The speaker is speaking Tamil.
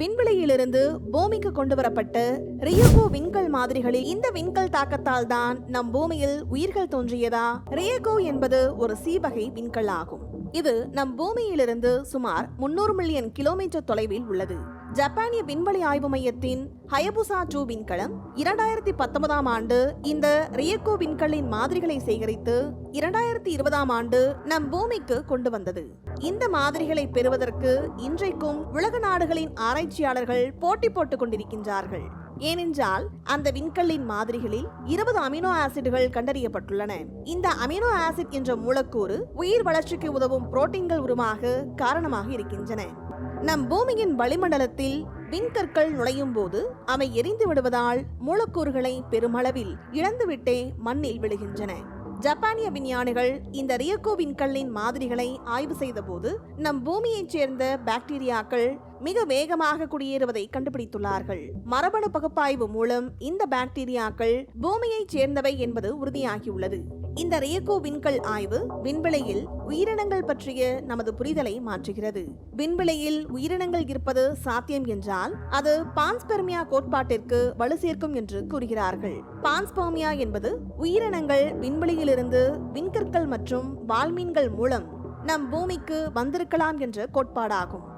விண்வெளியிலிருந்து பூமிக்கு கொண்டு வரப்பட்ட ரியகோ விண்கல் மாதிரிகளில் இந்த விண்கல் தாக்கத்தால் தான் நம் பூமியில் உயிர்கள் தோன்றியதா? ரியகோ என்பது ஒரு சீவகை விண்கல் ஆகும் இது நம் பூமியிலிருந்து சுமார் முன்னூறு மில்லியன் கிலோமீட்டர் தொலைவில் உள்ளது. ஜப்பானிய விண்வெளி ஆய்வு மையத்தின் ஹயபுசா டூ விண்கலம் இரண்டாயிரத்தி பத்தொன்பதாம் ஆண்டு இந்த ரியக்கோ விண்கல்லின் மாதிரிகளை சேகரித்து இரண்டாயிரத்தி இருபதாம் ஆண்டு நம் பூமிக்கு கொண்டு வந்தது. இந்த மாதிரிகளை பெறுவதற்கு இன்றைக்கும் உலக நாடுகளின் ஆராய்ச்சியாளர்கள் போட்டி போட்டுக் கொண்டிருக்கின்றார்கள். ஏனென்றால் அந்த விண்கல்லின் மாதிரிகளில் இருபது அமினோ ஆசிட்கள் கண்டறியப்பட்டுள்ளன. இந்த அமினோ ஆசிட் என்ற மூலக்கூறு உயிர் வளர்ச்சிக்கு உதவும் புரோட்டீன்கள் உருவாக காரணமாக இருக்கின்றன. நம் பூமியின் வளிமண்டலத்தில் விண்கற்கள் நுழையும் போது அவை எரிந்து விடுவதால் மூலக்கூறுகளை பெருமளவில் இழந்துவிட்டே மண்ணில் விழுகின்றன. ஜப்பானிய விஞ்ஞானிகள் இந்த ரியக்கோ விண்கல்லின் மாதிரிகளை ஆய்வு செய்தபோது நம் பூமியைச் சேர்ந்த பாக்டீரியாக்கள் மிக வேகமாக குடியேறுவதை கண்டுபிடித்துள்ளார்கள். மரபணு பகுப்பாய்வு மூலம் இந்த பாக்டீரியாக்கள் பூமியைச் சேர்ந்தவை என்பது உறுதியாகியுள்ளது. இந்த ரேகோ விண்கல் ஆய்வு விண்வெளியில் உயிரினங்கள் பற்றிய நமது புரிதலை மாற்றுகிறது. விண்வெளியில் உயிரினங்கள் இருப்பது சாத்தியம் என்றால் அது பான்ஸ்பெர்மியா கோட்பாட்டிற்கு வலு சேர்க்கும் என்று கூறுகிறார்கள். பான்ஸ்பெர்மியா என்பது உயிரினங்கள் விண்வெளியிலிருந்து விண்கற்கள் மற்றும் வால்மீன்கள் மூலம் நம் பூமிக்கு வந்திருக்கலாம் என்ற கோட்பாடாகும்.